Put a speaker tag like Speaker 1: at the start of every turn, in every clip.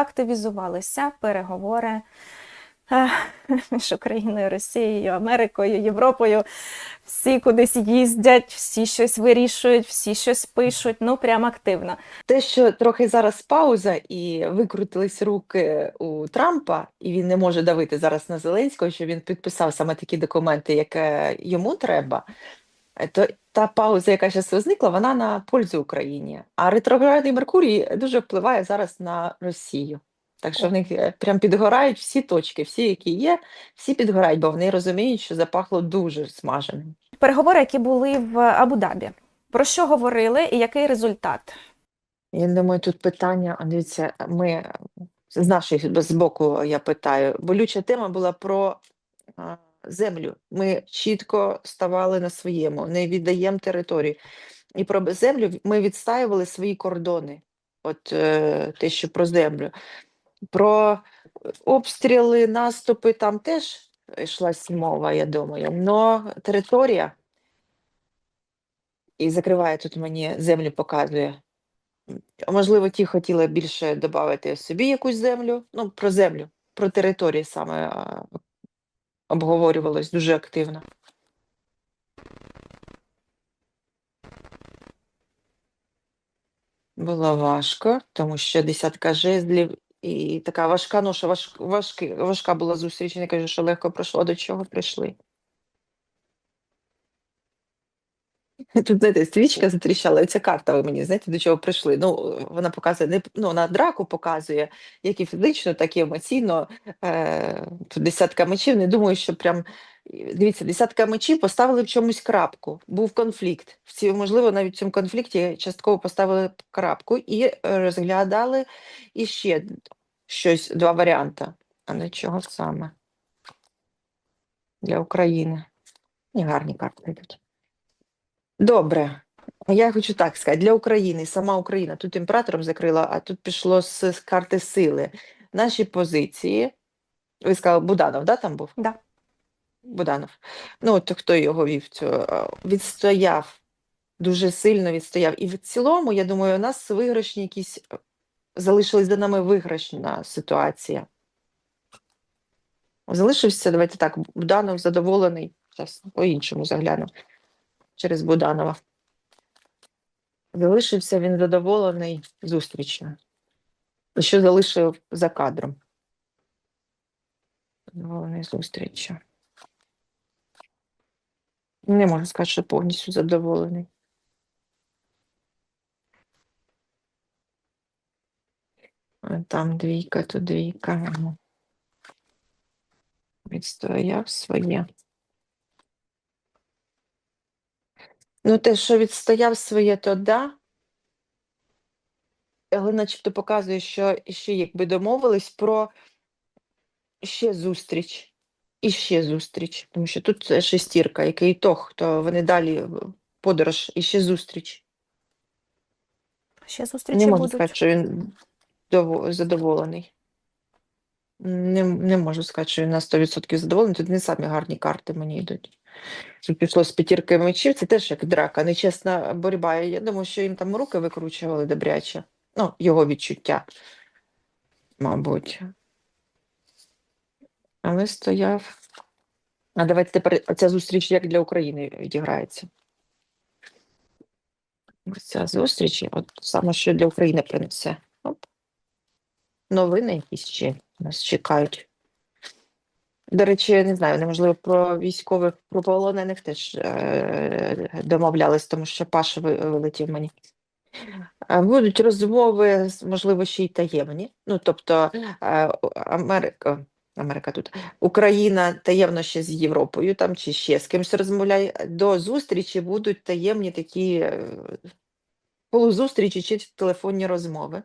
Speaker 1: активізувалися переговори е, між Україною, Росією, Америкою, Європою. Всі кудись їздять, всі щось вирішують, всі щось пишуть. Ну прям активно.
Speaker 2: Те, що трохи зараз пауза і викрутились руки у Трампа, і він не може давити зараз на Зеленського, що він підписав саме такі документи, яке йому треба. Е, То та пауза, яка зараз возникла, вона на пользу Україні. А ретроградний Меркурій дуже впливає зараз на Росію. Так що в них е, прям підгорають всі точки, всі, які є, всі підгорають, бо вони розуміють, що запахло дуже смаженим.
Speaker 1: Переговори, які були в Абу-Дабі. Про що говорили і який результат?
Speaker 2: Я думаю, тут питання, а дивіться, ми з нашої з боку я питаю, болюча тема була про землю. Ми чітко ставали на своєму, не віддаємо територію. І про землю ми відстаювали свої кордони. От е, те, що про землю. Про обстріли, наступи там теж йшлась мова, я думаю. Но територія, і закриває тут мені землю, показує. Можливо, ті хотіли більше додати собі якусь землю. Ну, про землю, про території саме обговорювалось дуже активно. Було важко, тому що десятка жезлів і така важка ноша, важки, важка була зустріч. Не кажу, що легко пройшло, до чого прийшли. Тут, знаєте, стрічка затріщала, і ця карта, ви мені знаєте, до чого прийшли. Ну, вона показує не ну, на драку показує, як і фізично, так і емоційно. Е, десятка мечів. Не думаю, що прям дивіться, десятка мечів поставили в чомусь крапку. Був конфлікт. В ці, можливо, навіть в цьому конфлікті частково поставили крапку і розглядали іще щось, два варіанти. А не чого саме для України. І гарні карти йдуть. Добре. Я хочу так сказати, для України, сама Україна, тут імператором закрила, а тут пішло з карти сили. Наші позиції, ви сказали, Буданов, да, там був?
Speaker 1: Да.
Speaker 2: Буданов. Ну, от хто його вів е, відстояв, дуже сильно відстояв. І в цілому, я думаю, у нас виграшні якісь, е, залишилась за нами виграшна ситуація. Залишився, давайте так, Буданов задоволений. Зараз по-іншому загляну через Буданова. Залишився він задоволений зустрічю. Що залишив за кадром? Задоволений зустріччю. Не можу сказати, що повністю задоволений. Там двійка, тут двійка. Відстояв своє. Ну, те, що відстояв своє, то да. Але начебто показує, що ще якби домовились про ще зустріч. І ще зустріч. Тому що тут це шестірка, який то вони далі подорож і ще зустріч.
Speaker 1: Ще зустрічі
Speaker 2: Не можу
Speaker 1: будуть.
Speaker 2: сказати, що він задоволений. Не, не можу сказати, що на 100% задоволений. Тут не самі гарні карти мені йдуть. Тут пішло з п'ятірки мечів, це теж як драка, нечесна боротьба. Я думаю, що їм там руки викручували добряче. Ну, його відчуття, мабуть. Але стояв. А давайте тепер ця зустріч як для України відіграється. Ця зустріч, от саме що для України принесе. Оп. Новини якісь ще нас чекають. До речі, не знаю, неможливо про військових, про полонених теж е- домовлялись, тому що Паша вилетів мені. Е, Будуть розмови, можливо, ще й таємні. Ну, тобто е, Америка, Америка тут, Україна таємно ще з Європою там чи ще з кимось розмовляє. До зустрічі будуть таємні такі е, полузустрічі чи телефонні розмови.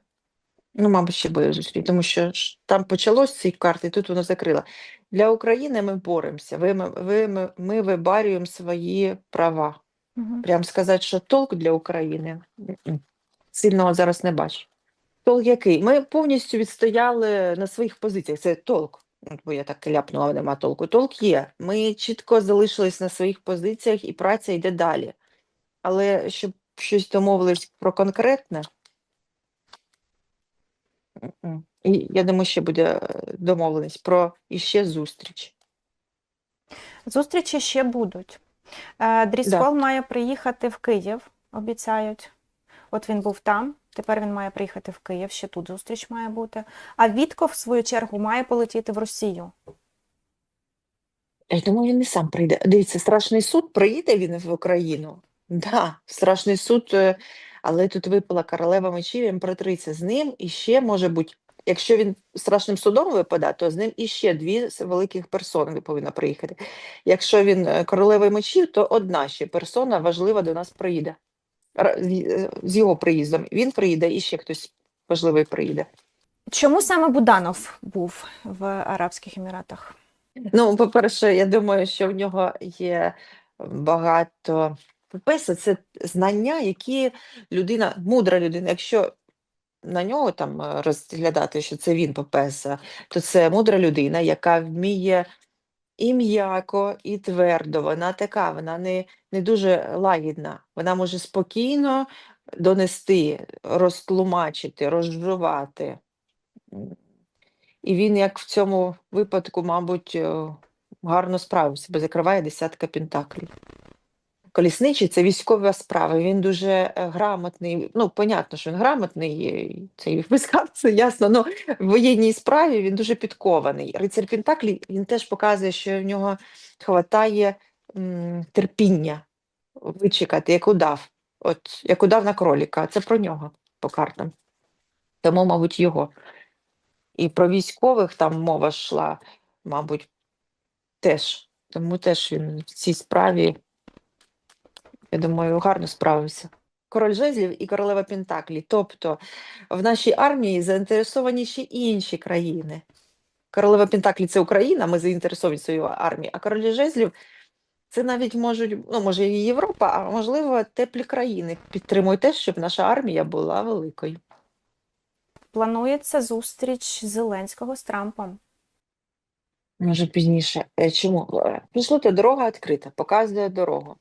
Speaker 2: Ну, мабуть, ще буде зустріч, тому що ж там почалось ці карти, тут воно закрило. Для України ми боремося, ви, ви, ми, ми вибарюємо свої права.
Speaker 1: Мгм.
Speaker 2: Прям сказати, що толк для України сильного зараз не бачу. Толк який? Ми повністю відстояли на своїх позиціях. Це толк. Бо я так ляпнула, нема толку. Толк є. Ми чітко залишились на своїх позиціях і праця йде далі. Але щоб щось домовились про конкретне, І я думаю, ще буде е, домовленість про іще зустріч.
Speaker 1: Зустрічі ще будуть. Е, Дріскол має приїхати в Київ, обіцяють. От він був там, тепер він має приїхати в Київ, ще тут зустріч має бути. А Вітков, в свою чергу, має полетіти в Росію.
Speaker 2: Я думаю, він не сам прийде. Дивіться, страшний суд приїде він в Україну. Да, страшний суд, е, але тут випала королева мечів, імператриця. З ним іще може бути, якщо він страшним судом випадає, то з ним іще дві великих персони повинна приїхати. Якщо він е, королева мечів, то одна ще персона важлива до нас приїде. Е, з його приїздом. Він приїде, і ще хтось важливий приїде.
Speaker 1: Чому саме Буданов був в Арабських Еміратах?
Speaker 2: Ну, по-перше, я думаю, що в нього є багато. По-перше, це знання, які людина, мудра людина, якщо на нього там е, розглядати, що це він, по-перше, то це мудра людина, яка вміє і м'яко, і твердо. Вона така, вона не, не дуже лагідна. Вона може спокійно донести, розтлумачити, розжувати. І він, як в цьому випадку, мабуть, е, гарно справився, бо закриває десятка пентаклів. Колісничий це військова справа. Він дуже е, грамотний. Ну, понятно, що він грамотний, е, це і це ясно. Ну, в воєнній справі він дуже підкований. Рицар Пентаклі він теж показує, що в нього хватає м, терпіння вичекати, як удав. От як удав на кроліка. Це про нього по картам. Тому, мабуть, його. І про військових там мова йшла, мабуть, теж. Тому теж він в цій справі, я думаю, гарно справився. Король жезлів і королева Пентаклі. Тобто в нашій армії заінтересовані ще інші країни. Королева Пентаклі це Україна, ми заінтересовані своєю армією, а королі жезлів це навіть можуть, ну, може, і Європа, а можливо, теплі країни підтримують те, щоб наша армія була великою.
Speaker 1: Планується зустріч Зеленського з Трампом.
Speaker 2: Може пізніше. Е, Чому? Е, Пішло дорога відкрита, показує дорогу.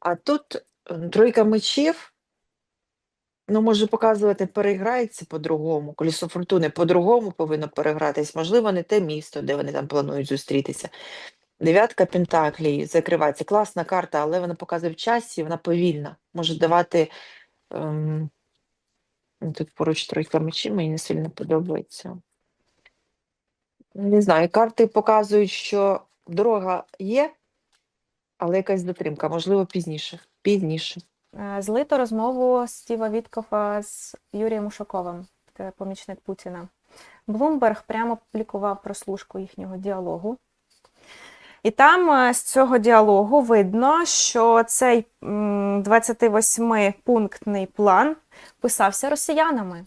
Speaker 2: А тут тройка мечів, ну, може показувати, переграється по-другому. Колесо фортуни по-другому повинно перегратись. Можливо, не те місто, де вони там планують зустрітися. Дев'ятка Пентаклій закривається. Класна карта, але вона показує в часі, вона повільна. Може давати. Ем... ну, Тут поруч тройка мечів, мені не сильно подобається. Не знаю, карти показують, що дорога є, але якась затримка, можливо, пізніше. Пізніше.
Speaker 1: Е, Злито розмову Стіва Віткофа з Юрієм Ушаковим, помічник Путіна. Блумберг прямо публікував прослушку їхнього діалогу. І там е, з цього діалогу видно, що цей 28-пунктний план писався росіянами.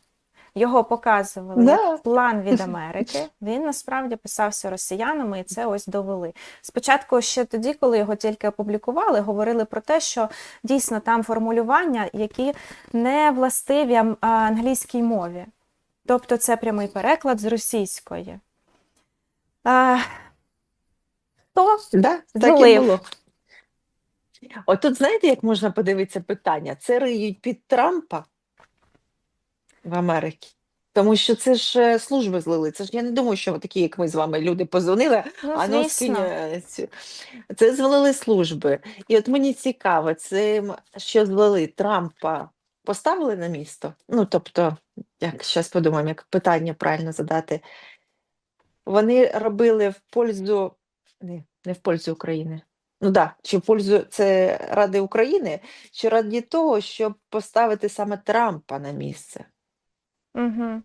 Speaker 1: Його показували
Speaker 2: Да.
Speaker 1: як план від Америки. Він насправді писався росіянами, і це ось довели. Спочатку, ще тоді, коли його тільки опублікували, говорили про те, що дійсно там формулювання, які не властиві англійській мові. Тобто це прямий переклад з російської. А, Хто
Speaker 2: Да, так і було. От тут знаєте, як можна подивитися питання? Це риють під Трампа в Америці. Тому що це ж е, служби злили. Це ж я не думаю, що такі, як ми з вами, люди позвонили,
Speaker 1: Ну,
Speaker 2: а ну скинь
Speaker 1: звісно.
Speaker 2: е, цю. Це звалили служби. І от мені цікаво, цим, що звели Трампа, поставили на місто? Ну, тобто, як зараз подумаємо, як питання правильно задати. Вони робили в пользу, не, не в пользу України. Ну да, чи в пользу це ради України, чи раді того, щоб поставити саме Трампа на місце?
Speaker 1: Угу.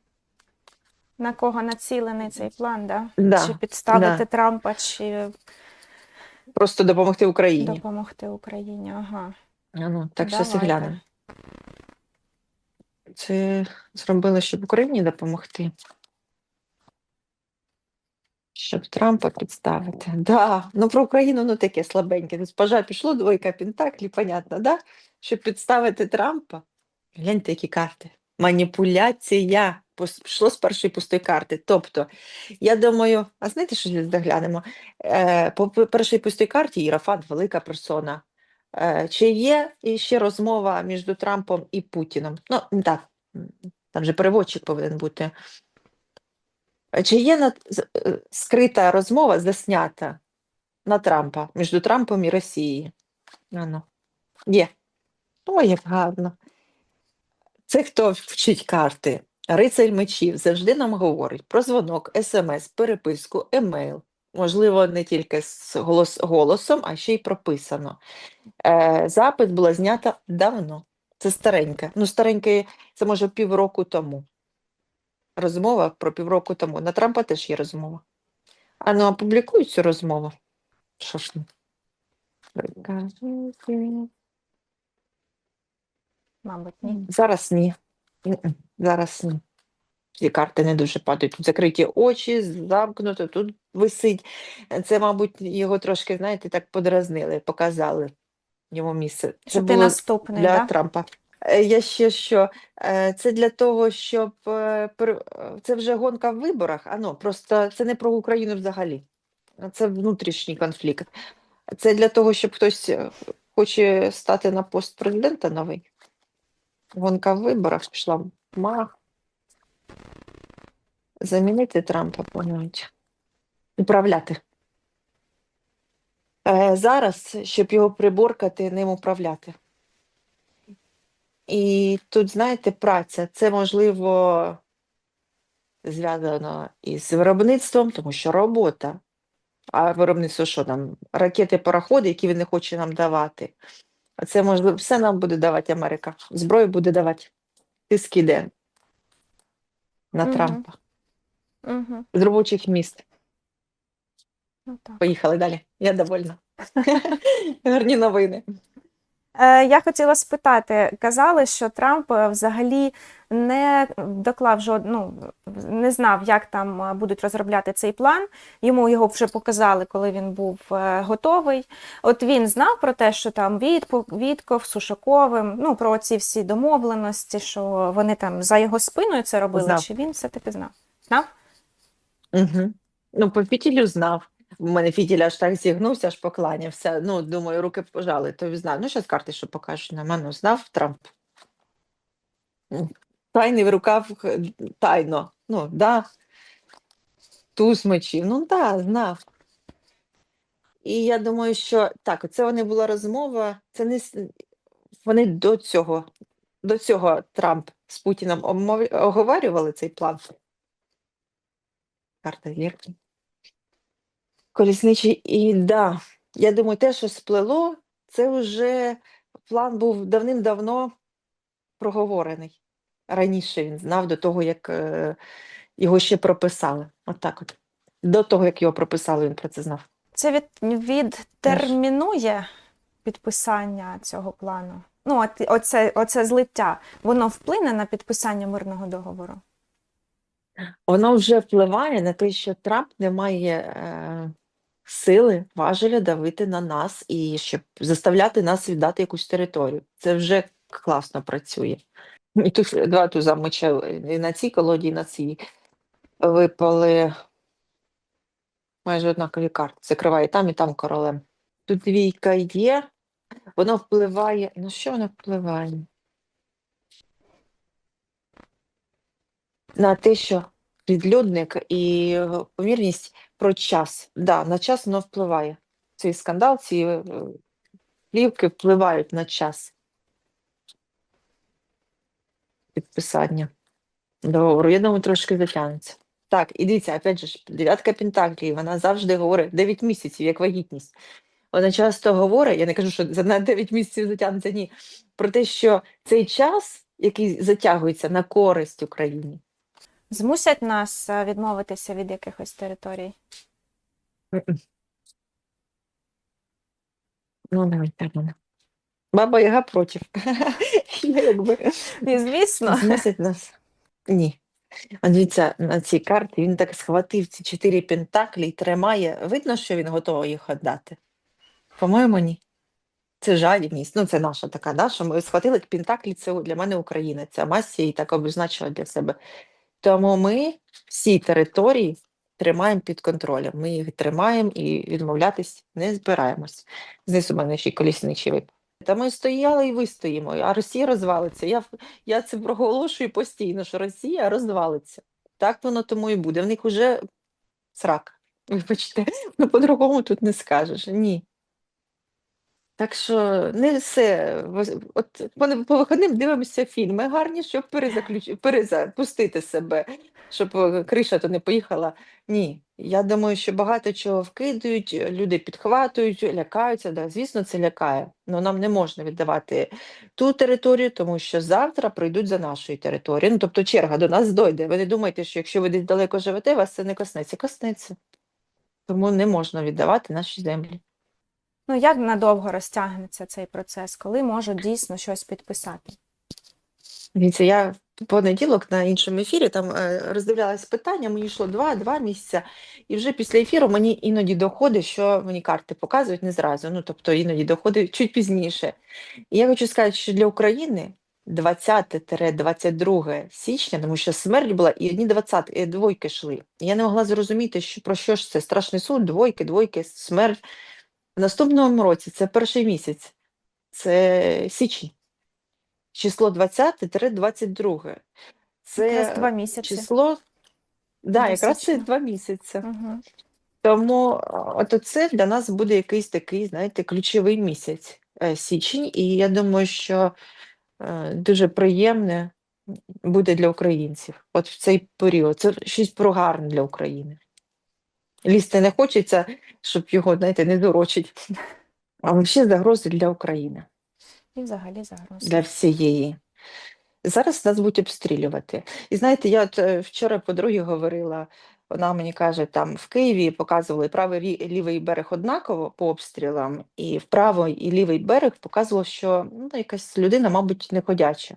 Speaker 1: На кого націлений цей план, да?
Speaker 2: Да,
Speaker 1: Чи підставити
Speaker 2: да.
Speaker 1: Трампа, чи
Speaker 2: Просто допомогти Україні.
Speaker 1: допомогти Україні? Ага.
Speaker 2: А Ну, так і
Speaker 1: Давайте.
Speaker 2: глянемо. Це зробили, щоб Україні допомогти. Щоб Трампа підставити. Да. Ну про Україну ну таке слабеньке. Тут пожар пішло двойка Пентаклі, понятно, да? Щоб підставити Трампа. Гляньте, які карти. Маніпуляція. Пішло з першої пустої карти. Тобто, я думаю, а знаєте, що доглянемо? Е, по першій пустій карті Єрофант велика персона. Е, Чи є ще розмова між Трампом і Путіном? Ну, так, там же переводчик повинен бути. Чи є на, з- е, скрита розмова заснята на Трампа між Трампом і Росією? Є. Ой, як гарно. Це хто вчить карти? Рицарь мечів завжди нам говорить про дзвонок, смс, переписку, емейл. Можливо, не тільки з голос, голосом, а ще й прописано. Е, запис була знята давно. Це стареньке. Ну, стареньке, це може півроку тому. Розмова про півроку тому. На Трампа теж є розмова. А ну, опублікують цю розмову. Що ж.
Speaker 1: Мабуть, ні.
Speaker 2: Зараз ні. Зараз ні. Ці карти не дуже падають. Тут закриті очі, замкнуто, тут висить. Це, мабуть, його трошки, знаєте, так подразнили, показали йому місце. Це
Speaker 1: ти наступний,
Speaker 2: для
Speaker 1: да?
Speaker 2: Трампа. Е, Я ще що, е, це для того, щоб е, це вже гонка в виборах, а ну, просто це не про Україну взагалі. Це внутрішній конфлікт. Це для того, щоб хтось хоче стати на пост президента новий. Гонка в виборах пішла. Мах. Замінити Трампа планують. Управляти. Е, зараз, щоб його приборкати, ним управляти. І тут, знаєте, праця це можливо зв'язано із виробництвом, тому що робота. А виробництво що там? Ракети, пароходи, які він не хоче нам давати. А це можливо, все нам буде давати Америка. Зброю буде давати. Тиск іде на. Трампа.
Speaker 1: Угу.
Speaker 2: З робочих міст.
Speaker 1: Ну, так.
Speaker 2: Поїхали далі. Я довольна. Гарні новини.
Speaker 1: Е, я хотіла спитати, казали, що Трамп е, взагалі не доклав жодну, не знав, як там будуть розробляти цей план. Йому його вже показали, коли він був е, готовий. От він знав про те, що там Вітко- Вітков, Сушаковим, ну про ці всі домовленості, що вони там за його спиною це робили,
Speaker 2: Знав.
Speaker 1: чи він все-таки знав? Знав?
Speaker 2: Угу. Ну, по фітілю знав. У мене фітіль аж так зігнувся, аж покланявся. Ну, думаю, руки пожали, то знав. Ну, зараз карти, що покажуть на мене. Знав Трамп. Тайний в рукав тайно. Ну, да. Туз мечів. Ну, да, знав. І я думаю, що так, це вони була розмова. Це не вони до цього, до цього Трамп з Путіним обмов- оговорювали цей план. Карта вірки. Колісничий, і да, я думаю, те, що сплело, це вже план був давним-давно проговорений. Раніше він знав до того, як е, його ще прописали. От так от. До того, як його прописали, він про це знав.
Speaker 1: Це від, відтермінує підписання цього плану. Ну, от, оце, оце злиття, воно вплине на підписання мирного договору.
Speaker 2: Воно вже впливає на те, що Трамп не має е, сили, важеля давити на нас і щоб заставляти нас віддати якусь територію. Це вже класно працює. І тут два туза меча і на цій колоді, і на цій випали майже однакові карти. Закриває там і там королем. Тут двійка є, воно впливає. На що воно впливає? На те, що відлюдник і помірність про час. Да, на час воно впливає. Цей скандал, ці е, плівки впливають на час підписання договору. Я думаю, трошки затягнеться. Так, і дивіться, опять же, дев'ятка Пентаклів, вона завжди говорить 9 місяців, як вагітність. Вона часто говорить, я не кажу, що за на 9 місяців затягнеться, ні, про те, що цей час, який затягується на користь Україні.
Speaker 1: Змусять нас е, відмовитися від якихось територій.
Speaker 2: Ну, так мене. Баба Яга проти. Я якби
Speaker 1: І звісно,
Speaker 2: змусить нас. Ні. А дивіться, на цій карті він так схватив ці чотири пентаклі і тримає. Видно, що він готовий їх віддати? По-моєму, ні. Це жадібність. Ну, це наша така, да, що ми схватили пентаклі, це для мене Україна. Ця мася її так обозначила для себе. Тому ми всі території тримаємо під контролем. Ми їх тримаємо і відмовлятись не збираємось. Знизу мене ще колісничий випав. Та ми стояли і вистоїмо, а Росія розвалиться. Я, я це проголошую постійно, що Росія розвалиться. Так воно тому і буде. В них уже срак. Вибачте, ну по-другому тут не скажеш. Ні. Так що не все. От по вихідним дивимося фільми гарні, щоб перезаключ... перезапустити себе, щоб е, криша то не поїхала. Ні. Я думаю, що багато чого вкидують, люди підхватують, лякаються. Да, звісно, це лякає. але нам не можна віддавати ту територію, тому що завтра прийдуть за нашою територією. Ну, тобто черга до нас дойде. Ви не думайте, що якщо ви десь далеко живете, вас це не коснеться. Коснеться. Тому не можна віддавати наші землі.
Speaker 1: Ну, як надовго розтягнеться цей процес, коли можуть дійсно щось підписати?
Speaker 2: Дивіться, я понеділок на іншому ефірі там е, роздивлялась питання, мені йшло два, два місяця, і вже після ефіру мені іноді доходить, що мені карти показують не зразу. Ну, тобто іноді доходить чуть пізніше. І я хочу сказати, що для України 20-22 січня, тому що смерть була, і одні 20, і двойки йшли. Я не могла зрозуміти, що про що ж це страшний суд, двойки, двойки, смерть. В наступному році це перший місяць, це січень число 20-22. Це
Speaker 1: Якраз два місяці.
Speaker 2: число, да, якраз це два місяці.
Speaker 1: Угу.
Speaker 2: Тому от це для нас буде якийсь такий, знаєте, ключовий місяць е, січень, і я думаю, що е, дуже приємне буде для українців. От в цей період. Це щось про гарне для України. Лізти не хочеться, щоб його, знаєте, не дорочить. А взагалі загрози для України
Speaker 1: І взагалі загроз.
Speaker 2: для всієї. Зараз нас будуть обстрілювати. І знаєте, я от е, вчора подругі говорила, вона мені каже, там в Києві показували правий рі- лівий берег однаково по обстрілам, і вправо і лівий берег показував, що ну, якась людина, мабуть, не ходяча.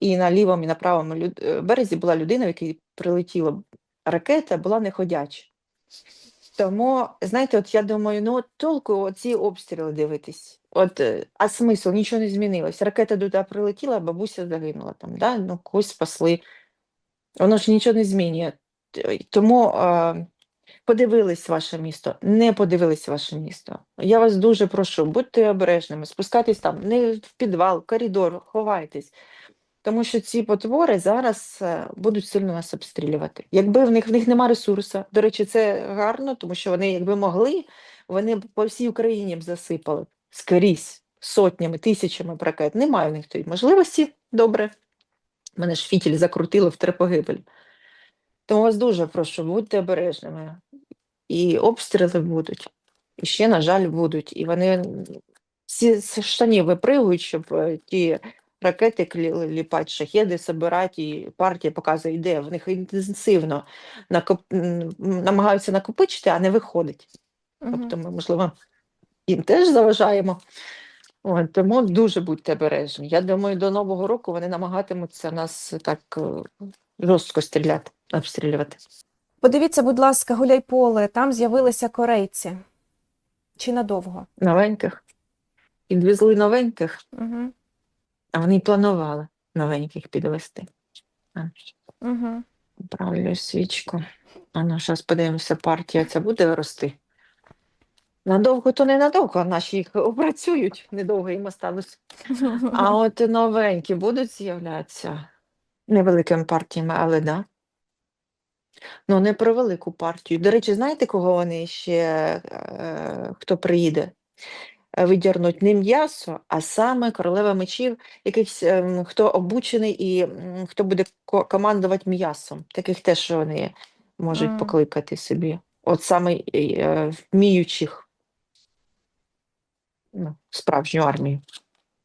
Speaker 2: І на лівому, і на правому люд- е, березі була людина, в якій прилетіла ракета, була не ходяча. Тому, знаєте, от я думаю, ну от толку ці обстріли дивитись. От, е, а смисл, нічого не змінилось. Ракета туди прилетіла, бабуся загинула там, да? ну когось спасли. Воно ж нічого не змінює. Тому е, подивились ваше місто, не подивились ваше місто. Я вас дуже прошу, будьте обережними, спускайтесь там, не в підвал, в коридор, ховайтесь. Тому що ці потвори зараз е, будуть сильно нас обстрілювати. Якби в них в них нема ресурсу. До речі, це гарно, тому що вони, якби могли, вони по всій Україні б засипали скрізь сотнями, тисячами ракет. Немає в них тої можливості. Добре. Мене ж фітіль закрутило в трепогибель. Тому вас дуже прошу, будьте обережними. І обстріли будуть. І ще, на жаль, будуть. І вони всі з штанів випригують, щоб е, ті ракети ліпать, шахеди собирати, і партія показує, йде. В них інтенсивно накоп... намагаються накопичити, а не виходить. Тобто ми, можливо, їм теж заважаємо. От, тому дуже будьте обережні. Я думаю, до Нового року вони намагатимуться нас так е, жорстко стріляти, обстрілювати.
Speaker 1: Подивіться, будь ласка, Гуляйполе, там з'явилися корейці. Чи надовго?
Speaker 2: Новеньких. Підвезли новеньких,
Speaker 1: Угу.
Speaker 2: а вони й планували новеньких підвести.
Speaker 1: Угу.
Speaker 2: Правлю свічку. А ну, зараз подивимося, партія ця буде рости. Надовго, то не надовго, наші їх опрацюють, недовго їм осталось. А от новенькі будуть з'являтися невеликими партіями, але да. Ну, не про велику партію. До речі, знаєте, кого вони ще, е, хто приїде? Е, Видірнуть не м'ясо, а саме королева мечів, якийсь, ем, хто обучений і м, хто буде ко- командувати м'ясом. Таких теж вони можуть покликати собі. От саме е, вміючих ну, справжню армію,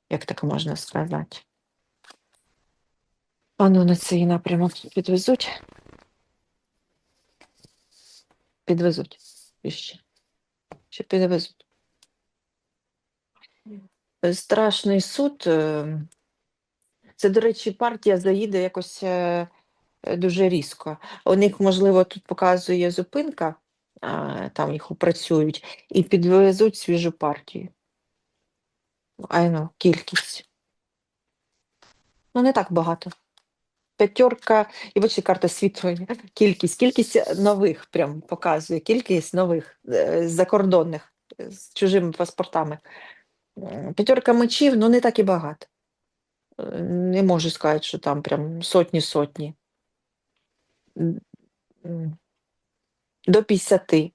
Speaker 2: як так можна сказати. А ну на цей напрямок підвезуть. Підвезуть. Ще. Ще підвезуть. Страшний суд. е, Це, до речі, партія заїде якось е, дуже різко. У них, можливо, тут показує зупинка, там їх опрацюють, і підвезуть свіжу партію. А ну, кількість. Ну, не так багато. П'ятерка, і бачите, карта світу, кількість, кількість нових прям показує, кількість нових е, закордонних е, з чужими паспортами. П'ятерка мечів, ну не так і багато. Е, Не можу сказати, що там прям сотні-сотні. до 50.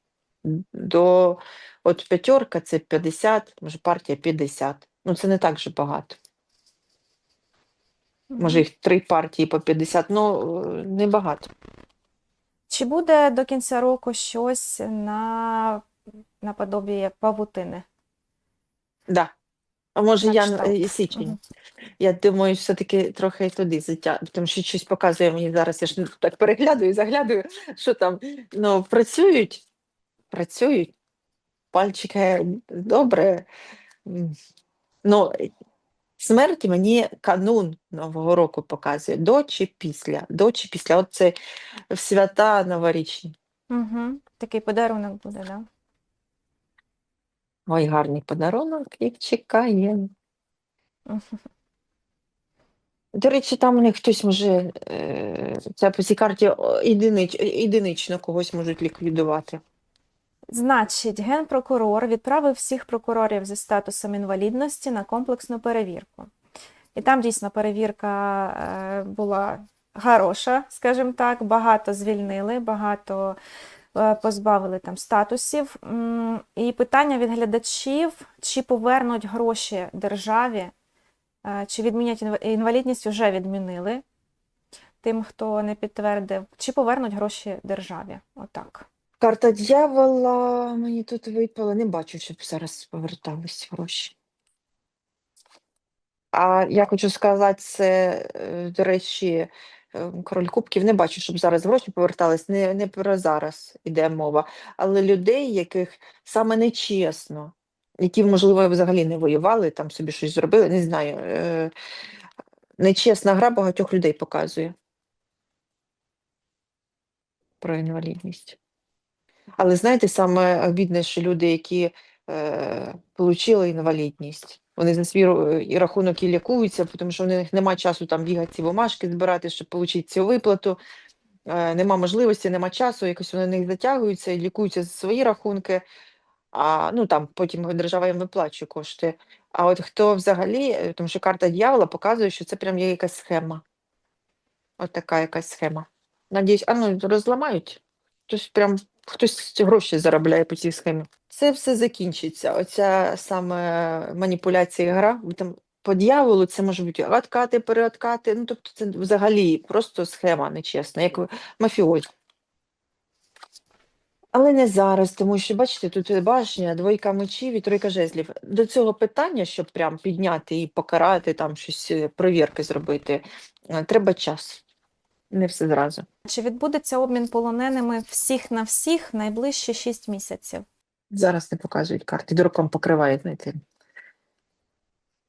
Speaker 2: До от п'ятерка це 50, може партія 50. Ну, це не так же багато. Може, їх три партії по 50, ну небагато.
Speaker 1: Чи буде до кінця року щось на наподобі павутини?
Speaker 2: Да. А може,
Speaker 1: На
Speaker 2: я січень.
Speaker 1: Мгм.
Speaker 2: Я думаю, все-таки трохи туди затягну, тому що щось показує мені зараз, я ж так переглядаю, заглядаю, що там. Ну, працюють, працюють, пальчики добре. Ну, смерть мені канун Нового року показує, до чи після, до чи після. От це свята новорічні.
Speaker 1: Угу. Такий подарунок буде, так? Да?
Speaker 2: Ой, гарний подарунок, їх чекає. До речі, там у них хтось може, е, це по цій карті єдинич, єдинично когось можуть ліквідувати.
Speaker 1: Значить, генпрокурор відправив всіх прокурорів зі статусом інвалідності на комплексну перевірку. І там дійсно перевірка е, була хороша, скажімо так, багато звільнили, багато е, позбавили там статусів. І питання від глядачів, чи повернуть гроші державі, е, чи відмінять інвалідність, вже відмінили тим, хто не підтвердив, чи повернуть гроші державі. Отак.
Speaker 2: Карта дьявола мені тут випала. Не бачу, щоб зараз повертались гроші. А я хочу сказати, це, е, до речі, е, король кубків не бачу, щоб зараз гроші повертались. Не, не про зараз іде мова, але людей, яких саме нечесно, які, можливо, взагалі не воювали, там собі щось зробили, не знаю. е, Нечесна гра багатьох людей показує про інвалідність. Але знаєте, саме обідне, що люди, які е, отримали інвалідність, вони за свій і рахунок і лікуються, тому що в них немає часу там бігати ці бумажки, збирати, щоб отримати цю виплату. Е, нема можливості, нема часу, якось вони на них затягуються і лікуються за свої рахунки, а ну там потім держава їм виплачує кошти. А от хто взагалі, е, тому що карта дьявола показує, що це прям є якась схема. От така якась схема. Надіюсь, а ну розламають. Хтось прям хтось гроші заробляє по цій схемі. Це все закінчиться. Оця саме маніпуляція гра. Там по дьяволу це може бути откати, переоткати. Ну, тобто це взагалі просто схема нечесна, як мафіозі. Але не зараз, тому що, бачите, тут башня, двойка мечів і тройка жезлів. До цього питання, щоб прям підняти і покарати, там щось е, перевірки зробити, е, треба час. Не все зразу.
Speaker 1: Чи відбудеться обмін полоненими всіх на всіх найближчі 6 місяців?
Speaker 2: Зараз не показують карти, дураком покриває, знаєте.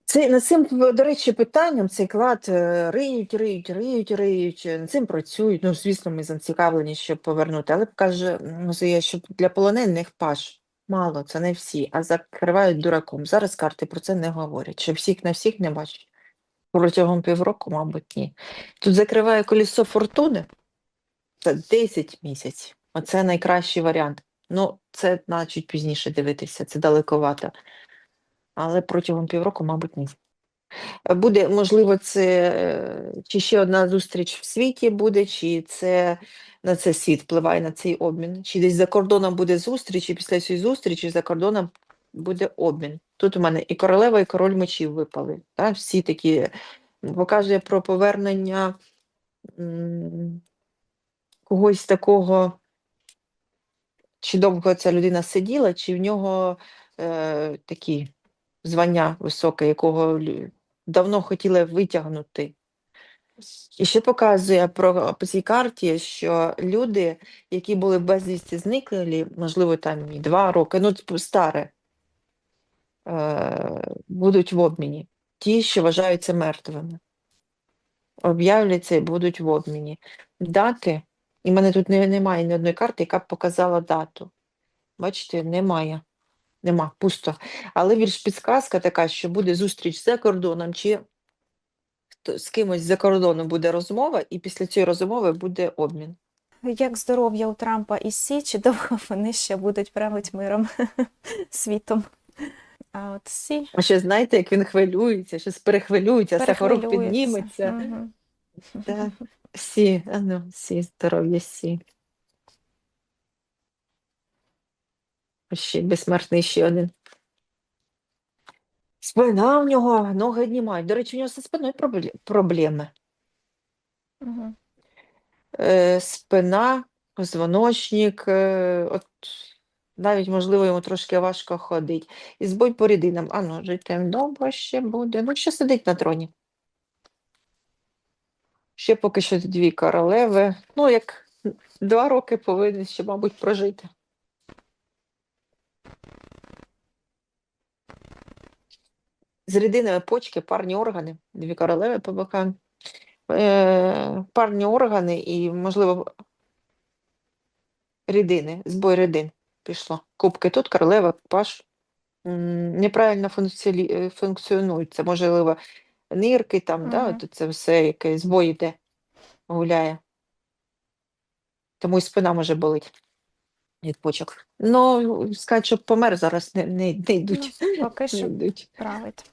Speaker 2: Це, над цим, до речі, питанням цей клад е, риють, риють, риють, риють, е, над цим працюють. Ну, звісно, ми зацікавлені, щоб повернути. Але каже, музея, що для полонених паш мало, це не всі, а закривають дураком. Зараз карти про це не говорять. Що всіх на всіх не бачать. Протягом півроку, мабуть, ні. Тут закриває колесо фортуни. Це 10 місяців. Оце найкращий варіант. Ну, це на пізніше дивитися, це далековато. Але протягом півроку, мабуть, ні. Буде, можливо, це е, чи ще одна зустріч в світі буде, чи це на це світ впливає на цей обмін, чи десь за кордоном буде зустріч, і після цієї зустрічі за кордоном буде обмін. Тут у мене і королева, і король мечів випали. Та? Всі такі показує про повернення когось такого, чи довго ця людина сиділа, чи в нього е, такі звання високе, якого давно хотіли витягнути. І ще показує про по цій карті, що люди, які були безвісті зниклі, можливо, там і два роки, ну типу, старе, будуть в обміні. Ті, що вважаються мертвими. Об'являться і будуть в обміні. Дати, і в мене тут немає ні одної карти, яка б показала дату. Бачите, немає. Нема, пусто. Але більш підсказка така, що буде зустріч за кордоном, чи з кимось за кордоном буде розмова, і після цієї розмови буде обмін.
Speaker 1: Як здоров'я у Трампа і Сі, чи довго вони ще будуть правити миром світом? А от Сі
Speaker 2: А ще знаєте, як він хвилюється, щось перехвилюється,
Speaker 1: перехвилюється.
Speaker 2: підніметься.
Speaker 1: Мгм.
Speaker 2: Да. Сі, а ну, сі, здоров'я, сі. Ще безсмертний ще один. Спина в нього, ноги однімають. До речі, у нього зі спиною проблеми.
Speaker 1: Угу.
Speaker 2: Е, спина, позвоночник, е, от навіть, можливо, йому трошки важко ходить. І збой по рідинам. А ну, житим довго ще буде. Ну, ще сидить на троні. Ще поки що дві королеви. Ну, як два роки повинен ще, мабуть, прожити. З рідинами почки, парні органи, дві королеви по бокам. Е, парні органи і, можливо, рідини, збой рідин пішло. Кубки тут, королева, паш. Неправильно функціонують. е, функціонують. Це, можливо, нирки там, да, от це все, якесь збой йде, гуляє. Тому і спина може болить від почок. Ну, сказати, що помер зараз не, не, не йдуть.
Speaker 1: Ну, поки
Speaker 2: Не
Speaker 1: що
Speaker 2: йдуть.
Speaker 1: править.